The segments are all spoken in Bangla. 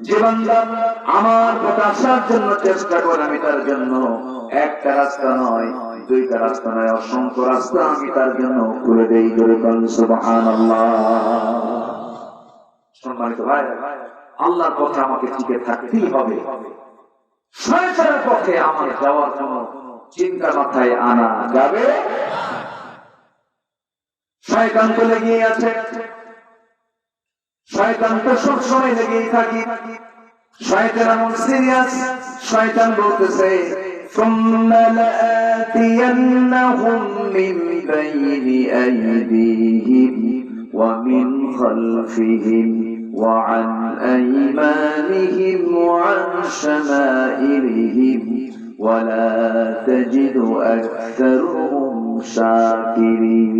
যে আমার আসার জন্য চেষ্টা করে আমি তার জন্য একটা রাস্তা নয়, দুইটা রাস্তা নয়, অসংখ্য রাস্তা আমি তার জন্য খুলে দেই ধরে সম্মানিত ভাই, আল্লাহর কথা আমাকে টিকে থাকতেই হবে। পথে আমার যাওয়ার কোনো চিন্তা মাথায় আনা যাবে? শয়তান চলে গিয়ে আছে। শয়তান তো সবসময় লেগেই থাকি শয়তান এমন সিরিয়াস শয়তান বলতেছে ثم لآتينهم من بين أيديهم ومن خلفهم وعن أيمانهم وعن شمائلهم ولا تجد أكثرهم شاكرين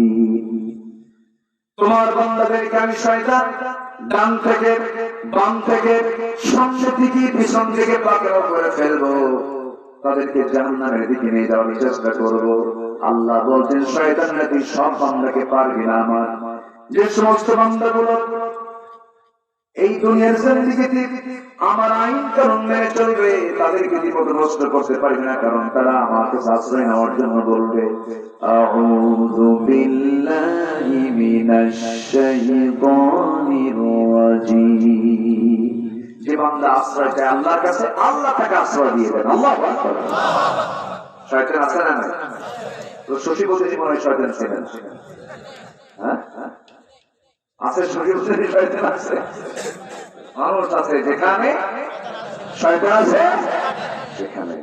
তোমার বান্দাদেরকে আমি শয়তান ডান থেকে বাম থেকে সামনে থেকে পিছন থেকে পাকড়াও করে ফেলব। তাদেরকে জাহান্নামের দিকে নিয়ে যাওয়ার চেষ্টা করব। আল্লাহ বলছেন, শয়তান নাকি সব বান্দাকে পারবি না আমার। যে সমস্ত বান্দাগুলো এই দুনিয়ার জিন্দিগিতে আমার আইন কারণ মেনে চলবে, তাদেরকে বিপদগ্রস্ত করতে পারবে না, কারণ তারা আমাকে আশ্রয় নেওয়ার জন্য বলবে, আউযু বিল্লাহি মিনাশ শাইতানির রাজিম। যে বান্দা আশ্রয় চায় আল্লাহর কাছে, আল্লাহ তাকে আশ্রয় দিয়ে দেন। আল্লাহ আকবার। শয়তান আছে না তো হয় শয়তান ছিলেন। হ্যাঁ? আছে মানুষ আছে, যেখানে শয়তান আছে, সেখানে।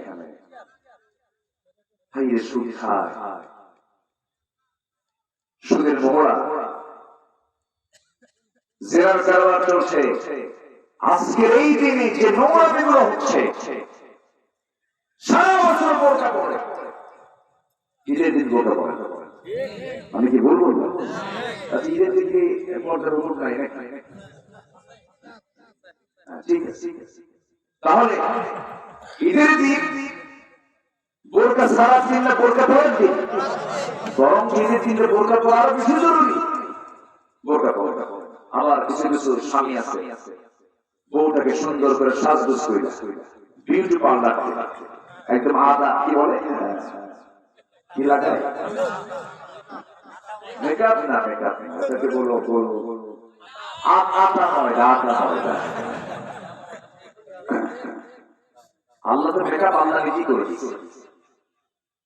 সুদের মোহরা। জেরার সারা বছর বোরকা পড়ে ঈদের দিন বোরকা পড়ে আমি কি বলব? ঈদের দিকে পর্দার উপর নাই হ্যাঁ, ঠিক আছে। তাহলে ঈদের দিন বোরকা সারা দিন না? বোরকা দিন বোরকা জরুরি। বোরকা কিছু কিছু স্বামী আছে বউটাকে সুন্দর করে সাজগোজ করে বিউটি পার্লার একদম আদা কি বলে? কি লাগায় মেকআপ না মেকআপ না বলো বলো। আটা হয় না, আটা হয়। না। আল্লাহ তো মেকআপ আল্লাহ নিজেই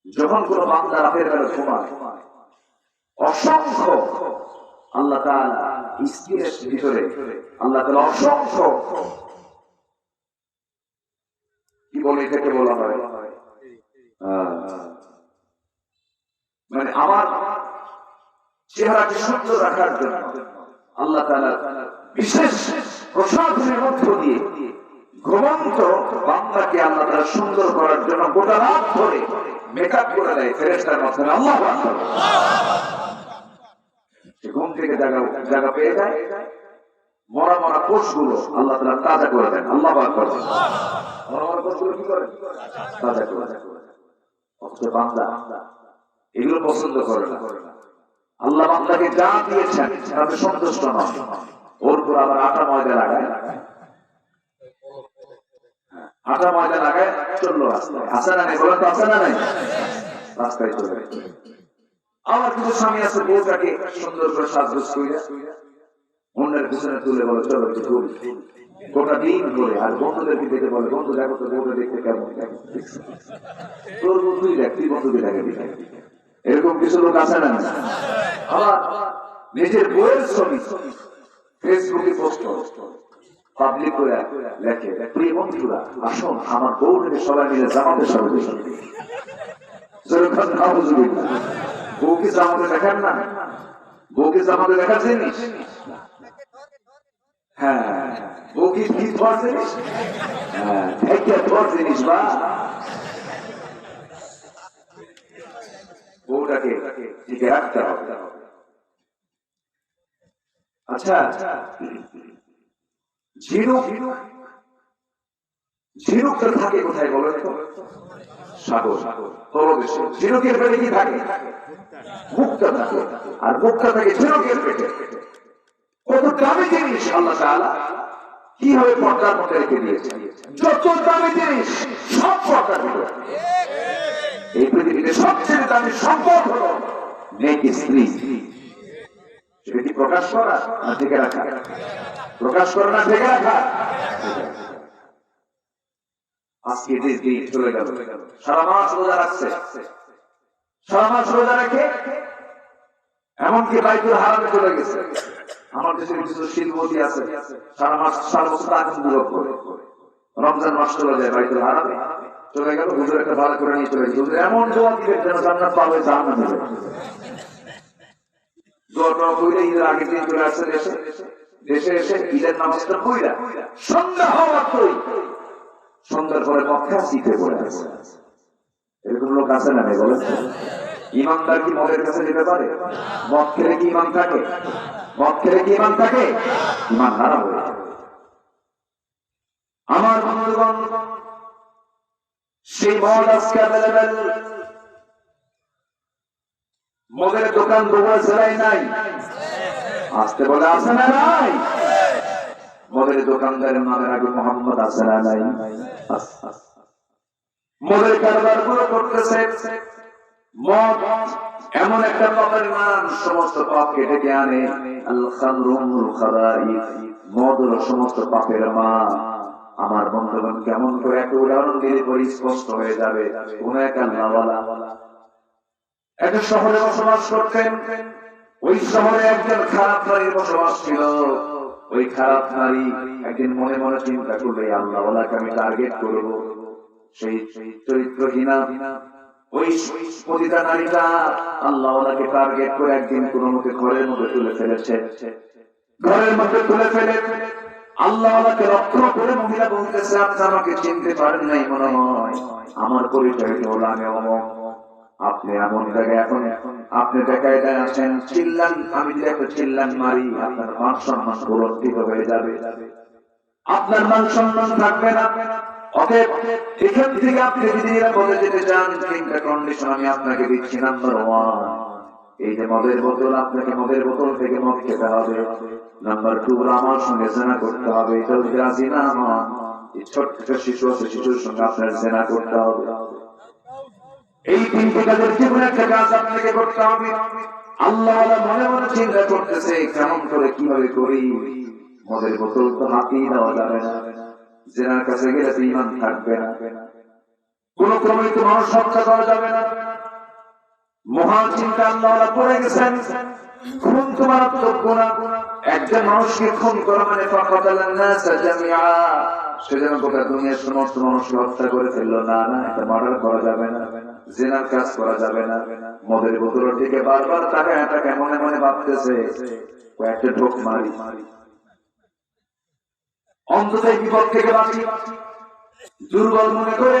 যখন কোন বান্দা রাতের বেলা ঘুমায় অসংখ্য আল্লাহ ভিতরে আল্লাহ অসংখ্য কি বলে এটাকে বলা হয়? মানে আমার চেহারাকে সুন্দর রাখার জন্য আল্লাহ তাআলা বিশেষ প্রসাধনের মধ্য দিয়ে ঘুমন্ত বান্দাকে আল্লাহ তাআলা সুন্দর করার জন্য গোটা রাত ধরে মেকআপ করে দেয়, ফেরেশতার মাধ্যমে। আল্লাহ ঘুম থেকে জায়গা জায়গা পেয়ে যায়। মরা মরা কোষগুলো আল্লাহ তাআলা তাজা করে দেন। আল্লাহ আকবার। মরা মরা কোষগুলো কি করে তাজা করে দেন। বান্দা এগুলো পছন্দ করে না। আল্লাহ বান্দাকে যা দিয়েছেন, তাতে সন্তুষ্ট নয় ওর উপর আবার আটা ময়দা লাগায়। আটা ময়দা লাগায় চলল রাস্তায়। আসে না তো আসে না নাই? রাস্তায় চলে আমার কিছু স্বামী আছে, বউটাকে সুন্দর করে সাজগোজ কইরা অন্যের পিছনে তুলে বলে, চলো একটু ঘুরি। গোটা দিন ধরে, আর বন্ধুদেরকে দেখে বলে, বন্ধু, দেখো তো বউটা দেখতে কেমন? তোর বন্ধুই দেখ, তুই বন্ধুকে দেখে এরকম কিছু লোক আছে না? আবার নিজের বইয়ের ছবি ফেসবুকে পোস্ট পাবলিক আমার জামাতে না। জামাতে জিনিস? হ্যাঁ কি হ্যাঁ জিনিস বা বউটাকে টিকে রাখতে হবে। আচ্ছা ঝিনুক থাকে কোথায় বলো সাগর, তলদেশে। ঝিনুকের পেটে কি থাকে? মুক্তা থাকে। আর মুক্তা থাকে ঝিনুকের পেটে। কত দামি জিনিস আল্লাহ তাআলা? পর্দার মধ্যে রেখে দিয়েছে যত দামি জিনিস সব পর্দার ভিতরে। এই পৃথিবীতে সবচেয়ে দামি সম্পদ স্ত্রী। প্রকাশ করা না রাখা? প্রকাশ করা না রাখা? এমনকি বাইকুল হারামে চলে গেছে। আমার দেশের কিছু আছে। সারা মাস, সারা বছর রমজান মাস চলে যায় বাইকুল হারামে। চলে গেল, হুজুর একটা ভালো করে নিয়ে চলে গেছে। এমন দোয়া দিবে যেন জান্নাত পাবে জান্নাত দিবে কইলে ঈদের দিন চলে আসছে দেশে। দেশে এসে ঈদের নামাজটা কইরা সন্ধ্যা হওয়া সন্ধ্যার পরে মক্কা পড়ে আছে এরকম লোক আছে না বলেন ইমানদার কি মদের কাছে যেতে পারে? মদ খেলে কি ইমান থাকে? মদ খেলে কি ইমান থাকে? ইমান হারা হয়ে। আমার বন্ধুগণ সেই মদ আজকে অ্যাভেলেবেল মদের দোকান নাই। আসতে বলে না নাই? মদের দোকানদারের নামের আগে মোহাম্মদ না নাই। মদের কারবারগুলো করতেছে। মদ এমন একটা পাপের নাম সমস্ত পাপকে ডেকে আনে। আল খামরুল খাবাইস মদ সমস্ত পাপের মা আমার বন্ধুগণ, কেমন করে একটা উদাহরণ দিলে পরে স্পষ্ট হয়ে যাবে। কোন এক আল্লাহওয়ালা একটা শহরে বসবাস করতেন। ওই শহরে একজন খারাপ নারীর বসবাস ছিল। ওই খারাপ নারী একদিন মনে মনে চিন্তা করবে আল্লাহওয়ালাকে আমি টার্গেট করব। সেই চরিত্রহীনা, ওই পতিতা নারীটা আল্লাহওয়ালাকে টার্গেট করে একদিন কোনো মতে ঘরের মধ্যে তুলে ফেলেছে। ঘরের মধ্যে তুলে ফেলে করে মহিলা বলতেছে আপনি আমাকে চিনতে পারেন নাই মনে হয়। আমার পরিচয় আপনি এমন জায়গায় এখন, আপনি আছেন, চিল্লান, আমি চিল্লান মারি, আপনার মান সম্মান হয়ে যাবে। আপনার মান সম্মান থাকবে না। এখান থেকে আপনি যদি নিরাপদে যেতে চান কন্ডিশন আমি আপনাকে দিচ্ছি নাম্বার ওয়ান এই যে মদের বোতল, আপনাকে মদের বোতল থেকে মদ খেতে হবে। নাম্বার টু আমার সঙ্গে জেনা করতে হবে। এটা যদি রাজি না হন ছোট্ট শিশু আছে, শিশুর সঙ্গে আপনার জেনা করতে হবে। এই তিনটি কাজের কোনো একটা কাজ আপনাকে করতে হবে। আল্লাহ মনে মনে চিন্তা করতেছে, কেমন করে কীভাবে করি? মদের বোতল তো হাতেই দেওয়া যাবে না। জেনার কাছে গেলে তো ইমান থাকবে না। কোন ক্রমে তো মানুষ হত্যা করা যাবে না। মহান চিন্তা আল্লাহ পড়ে গেছেন। খুন তো মারাত্মক গুণা একজন মানুষকে খুন করা মানে করে না করা যাবে না। করা বারবার তাকায় তাকায় মনে মনে ভাবতেছে দুর্বল মনে করে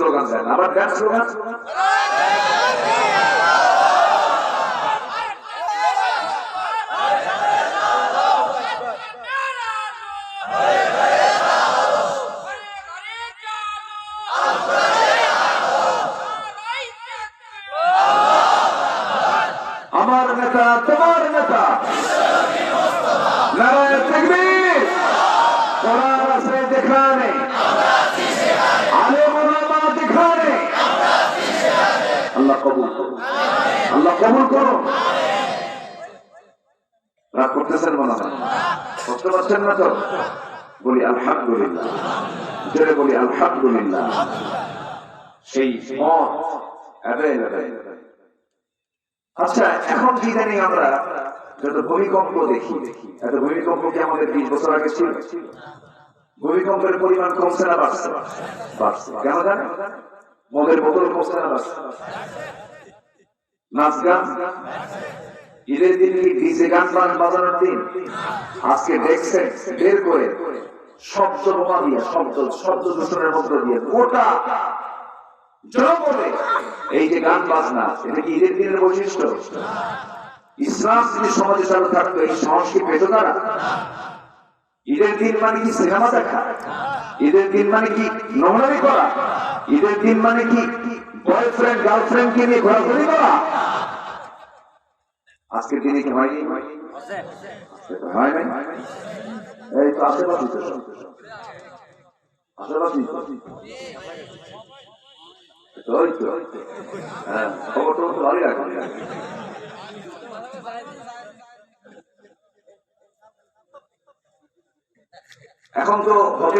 স্লোগান দেন। আবার দেন স্লোগান আমার নেতা তোমার নেতা নারায়ণ তকবীর কোরআন আছে দিখানে আলেম ওলামা দিখানে আল্লাহ কবুল করুন আল্লাহ কবুল করুন রাগ করতেছেন মনে হয়? কষ্ট পাচ্ছেন না তো? বলি, আলহামদুলিল্লাহ। জোরে বলি, আলহামদুলিল্লাহ। সেই মত আচ্ছা এখন কি জানি আমরা যত ভূমিকম্প দেখি, এত ভূমিকম্প কি আমাদের বিশ বছর আগে ছিল? ভূমিকম্পের পরিমাণ কমছে না বাড়ছে? বাড়ছে। কেন জানে বোতল না বাড়ছে নাচ গান। ঈদের দিন কি ডিজে গান দিন? আজকে বের করে শব্দ বোমা দিয়ে, শব্দ শব্দ দূষণের মন্ত্র দিয়ে গোটা এই যে গান বাজনা, এটা কি ঈদের দিনের বৈশিষ্ট্য? ইসলাম যদি সমাজে চালু থাকতো, এই সংস্কৃতি পেত তারা? ঈদের দিন মানে কি সিনেমা দেখা? ঈদের দিন মানে কি নোংরামি করা? ঈদের দিন মানে কি বয়ফ্রেন্ড গার্লফ্রেন্ড কে নিয়ে ঘোরাঘুরি করা? আজকের দিনে কি হয়নি? হয় নাই। এই তো আশেপাশে ওই হ্যাঁ, খবর। এখন তো হোটেল